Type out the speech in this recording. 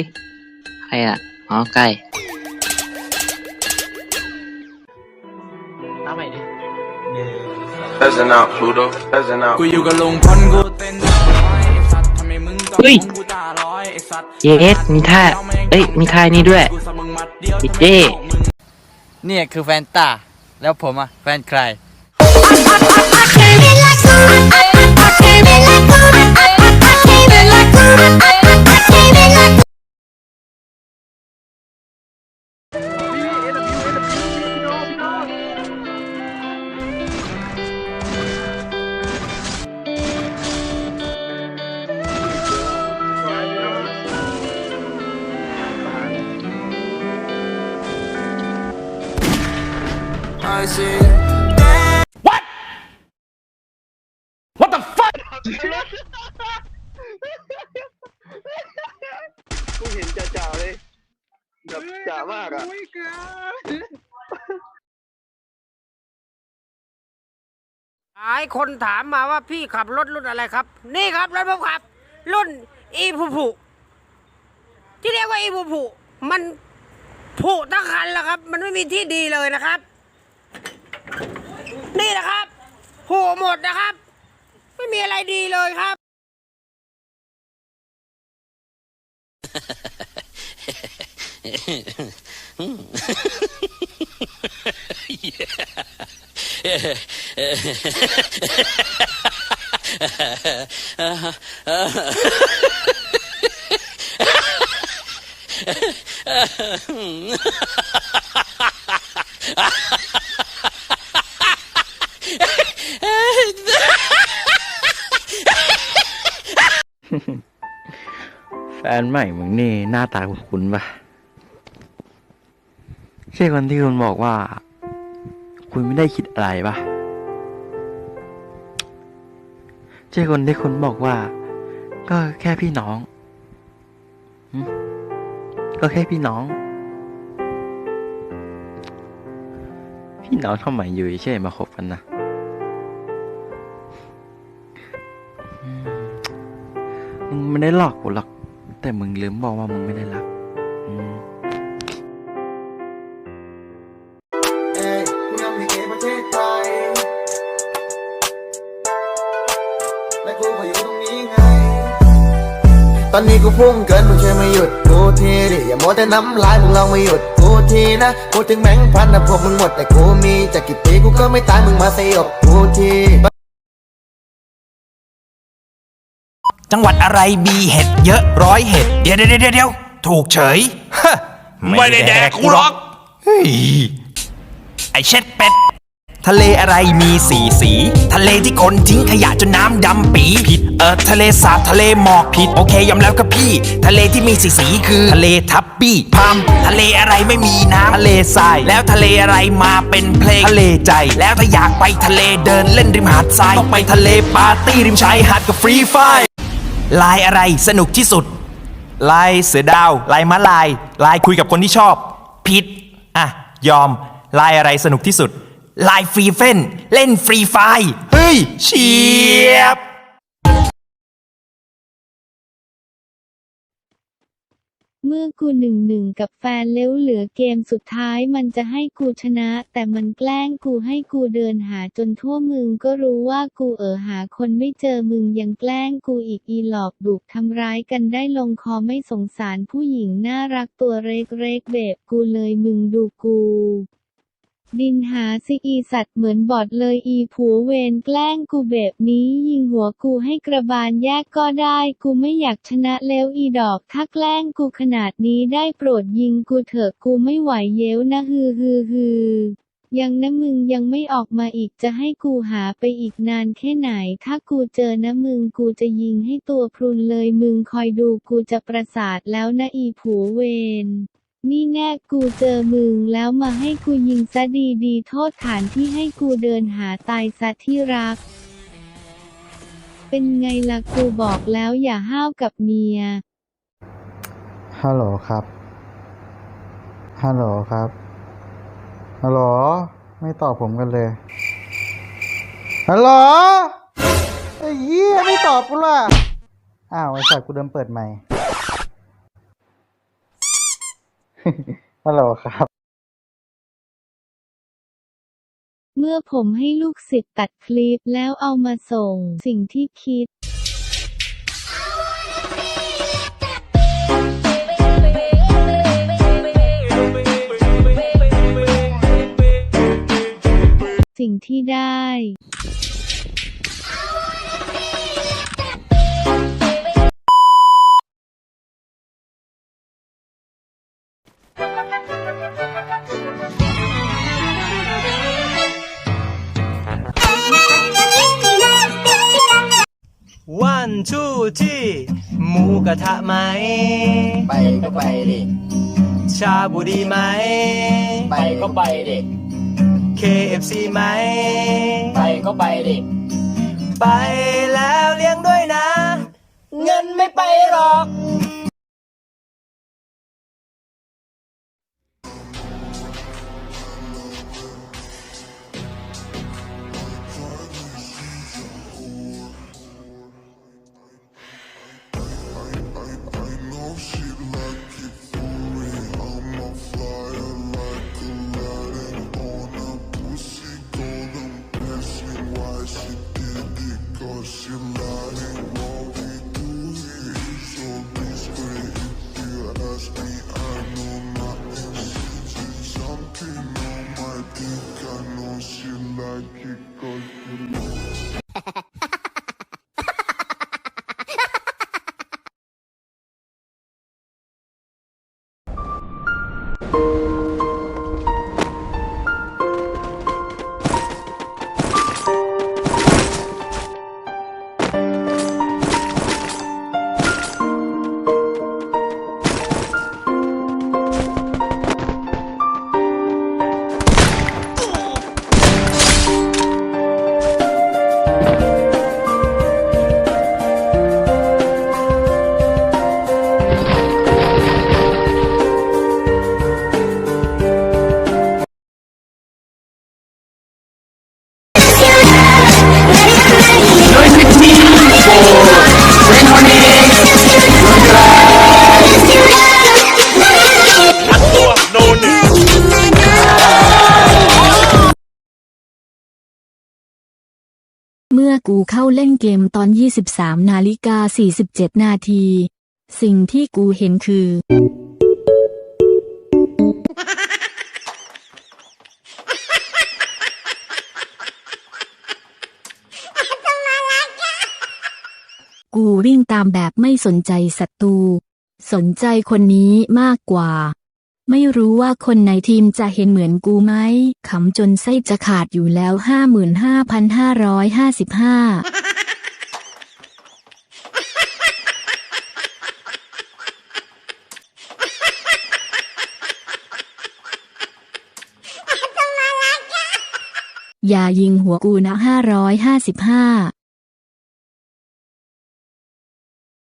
ฮ้ยใครอะอ๋อไก่เอาใหม่ดิ Peasant out, Pluto. Peasant out. กูอยู่กับลุงพลกูเต้นร้อยไอ้สัตว์ทำไมมึงต้องเฮ้ย กูตาร้อยไอ้สัตว์เยสมีท่าเอ้ยมีท่านี้ด้วยกูสะมึงมัดเดียวเจ๊ทำไมต้องมึงเนี่ยคือแฟนตา แล้วผมอะ แฟนใคร I see กูเห็นจ่าๆเลยแบบจ่ามากอะหลายคนถามมาว่าพี่ขับรถรุ่นอะไรครับ นี่ครับรถผมขับ รุ่นอีผูผูที่เรียกว่าอีผูผูมันผุทั้งคันแล้วครับ มันไม่มีที่ดีเลยนะครับ นี่นะครับผุหมดนะครับ ไม่มีอะไรดีเลยครับ แฟนใหม่มึงนี่หน้าตาคุ้นๆปะใช่คนที่คุณบอกว่า คุณไม่ได้คิดอะไรปะใช่คนที่คุณบอกว่า ก็แค่พี่น้อง ก็แค่พี่น้อง พี่น้องทำไมอยู่เฉยมาคบกันนะ ไม่ได้หลอกกูหรอก แต่มึงลืมบอกว่ามึงไม่ได้รักอืม เอ้ยกูยังไม่เก็บประเทศไทย และกูก็อยู่ตรงนี้ไง ตอนนี้กูพุ่งเกินมึงช่วยมาหยุดกูทีดิอย่ามัวแต่น้ำลายมึงลองมาหยุดกูทีนะพูดถึงแบงค์พันนะพวกมึงหมดแต่กูมีจะกี่ปีกูก็ไม่ตายมึงมาสยบกูที จังหวัดอะไรมีเห็ดเยอะร้อยเห็ดเดี๋ยวเดี๋ยวเดี๋ยวเดี๋ยวถูกเฉยฮะไม่ได้แดกกูหรอกเฮ้ยไอเช็ดเป็ด ทะเลอะไรมีสีสี ทะเลที่คนทิ้งขยะจนน้ำดำปีผิดเออทะเลสาบทะเลหมอกผิด โอเคยอมแล้วครับพี่ ทะเลที่มีสีสีคือทะเลทับบี้พามทะเลอะไรไม่มีน้ำทะเลทราย แล้วทะเลอะไรมาเป็นเพลงทะเลใจ แล้วถ้าอยากไปทะเลเดินเล่นริมหาดทรายต้องไปทะเลปาร์ตี้ริมชายหาดกับฟรีไฟร์ ลายอะไรสนุกที่สุด ลายเสือดาว ลายมะลาย ลายคุยกับคนที่ชอบผิดอะ ยอม ลายอะไรสนุกที่สุด ลายฟรีเฟนเล่นฟรีไฟเฮ้ยเชียบ เมื่อกูหนึ่งหนึ่งกับแฟนเล้วเหลือเกมสุดท้ายมันจะให้กูชนะ แต่มันแกล้งกูให้กูเดินหาจนทั่วมึงก็รู้ว่ากูเออหาคนไม่เจอมึงยังแกล้งกูอีกอีหลอกดุกทำร้ายกันได้ลงคอไม่สงสารผู้หญิงน่ารักตัวเล็กๆแบบกูเลยมึงดูกู ดินหาสิอีสัตว์เหมือนบอดเลยอีผัวเวรแกล้งกูแบบนี้ยิงหัวกูให้กระบาลแยกก็ได้ กูไม่อยากชนะแล้วอีดอก ถ้าแกล้งกูขนาดนี้ได้โปรดยิงกูเถอะกูไม่ไหวเย้วนะฮือฮือฮือยังนะมึงยังไม่ออกมาอีกจะให้กูหาไปอีกนานแค่ไหน ถ้ากูเจอนะมึงกูจะยิงให้ตัวพรุนเลยมึงคอยดูกูจะประสาทแล้วนะอีผัวเวร นี่แน่กูเจอมึงแล้วมาให้กูยิงซะดีดีๆโทษฐานที่ให้กูเดินหาตายซะที่รัก เป็นไงล่ะกูบอกแล้วอย่าห้าวกับเมีย ฮัลโหลครับ ฮัลโหลครับ ฮัลโหล ไม่ตอบผมกันเลย ฮัลโหล ไอ้เหี้ยไม่ตอบกูล่ะ อ้าวไอ้สัตว์กูเดิมเปิดใหม่ ฮัลโหลครับ เมื่อผมให้ลูกศิษย์ตัดคลิปแล้วเอามาส่งสิ่งที่คิด วันทูที่หมูกระทะไหม ไปก็ไปดิ ชาบูดีไหม ไปก็ไปดิ KFC ไหม ไปก็ไปดิ ไปแล้วเลี้ยงด้วยนะ เงินไม่ไปหรอก Dream on, I think I know she like it cause มื่อกูเข้าเล่นเกมตอน 23 นาฬิกา 47 นาที สิ่งที่กูเห็นคือ กูวิ่งตามแบบไม่สนใจศัตรู สนใจคนนี้มากกว่า ไม่รู้ว่าคนในทีมจะเห็นเหมือนกูไหมขำจนไส้จะขาดอยู่แล้วห้าหมื่นห้าพันห้าร้อยห้าสิบห้าอย่ายิงหัวกูนะห้าร้อยห้าสิบห้า